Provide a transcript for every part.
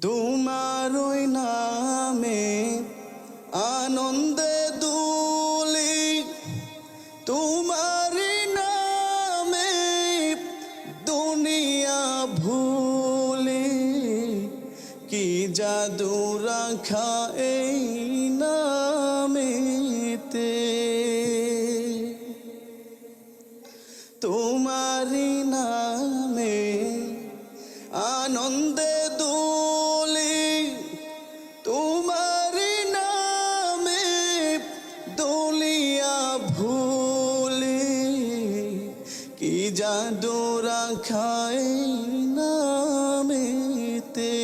তোমার নামে আনন্দে দুলি তোমার নামে দুনিয়া ভুলি। কি জাদু রাখা এই নামেতে? তোমারি নামে আনন্দে দোলে জাদু রাখায় নামেতে।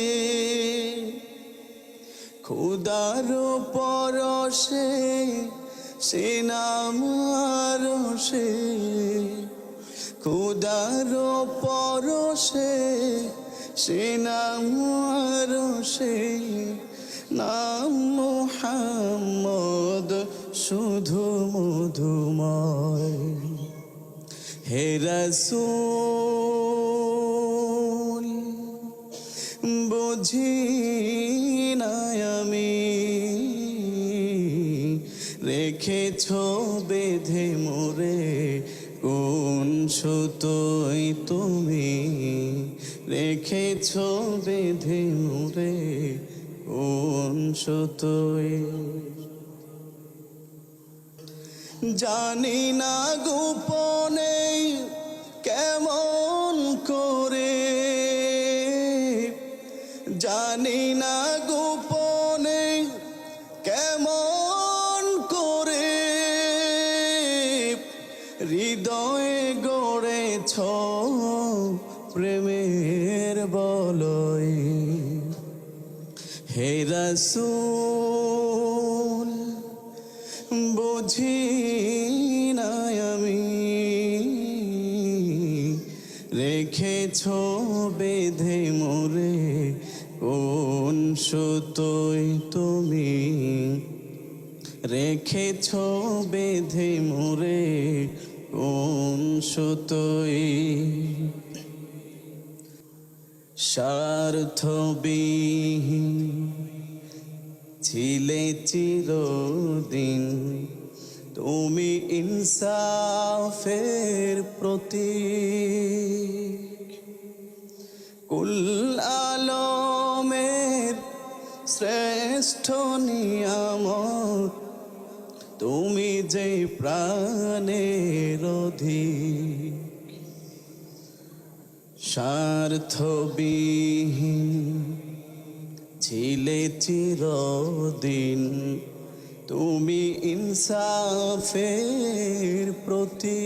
খুদার পরশে সে নাম আরশে। খুদার পরশে সে নাম আরশে। নাম মোহাম্মদ শুধু মধুময়। হে রসূল, বুঝি আমি রেখেছ বেঁধে মোরে, কোন সুতোই তুমি রেখেছ বেঁধে মোরে, কোন সুতোই? জানি না গোপনে জানি না গোপনে কেমন করে হৃদয়ে গড়েছ প্রেমের বলয়। হে রসূল, বুঝি নাই আমি রেখেছ বেঁধে মোরে কোন সুতোই তুমি রেখেছ বেঁধে মোরে? কোন সুতোই? স্বার্থবিহীন ছিলে চিরদিন। তুমি ইনসাফের প্রতি কুল আলমের শ্রেষ্ঠ নিয়ামত তুমি যে প্রাণের অধিক স্বার্থবিহীন ছিলে চিরদিন তুমি ইনসাফের প্রতি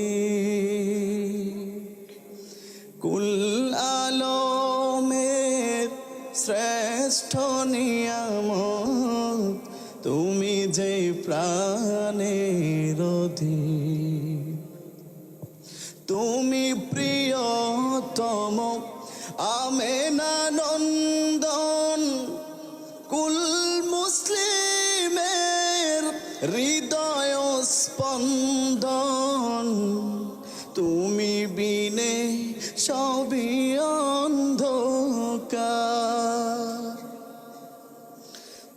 কুল আলমের শ্রেষ্ঠ নিয়ামত তুমি যে প্রাণের তুমি প্রিয়তম আমেনা নন্দন কুল মুসলিমের হৃদয় স্পন্দন।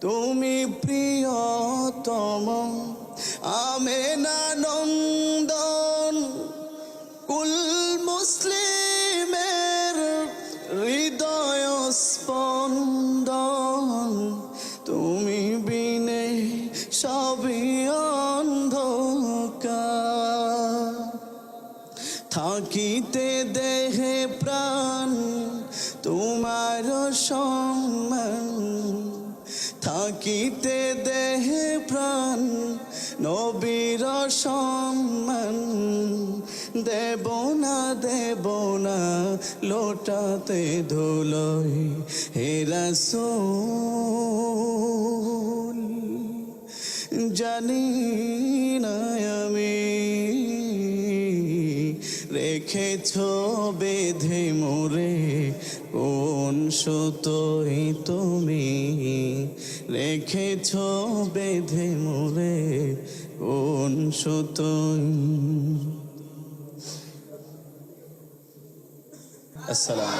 তুমি প্রিয়তম, আমেনা নন্দন, কুল মুসলিমের হৃদয় স্পন্দন। তুমি বিনে সবই থাকিতে দেহে প্রাণ, তোমার সম্মান থাকিতে দেহে প্রাণ, নবীর সম্মান। দেব না দেব না, লোটাতে ধুলই হে রাসূল। জানি না আমি রেখেছ বেঁধে মোরে কোন সুতোই তুমি রেখেছ বেঁধে মোরে কোন সুতোই। আসসালাম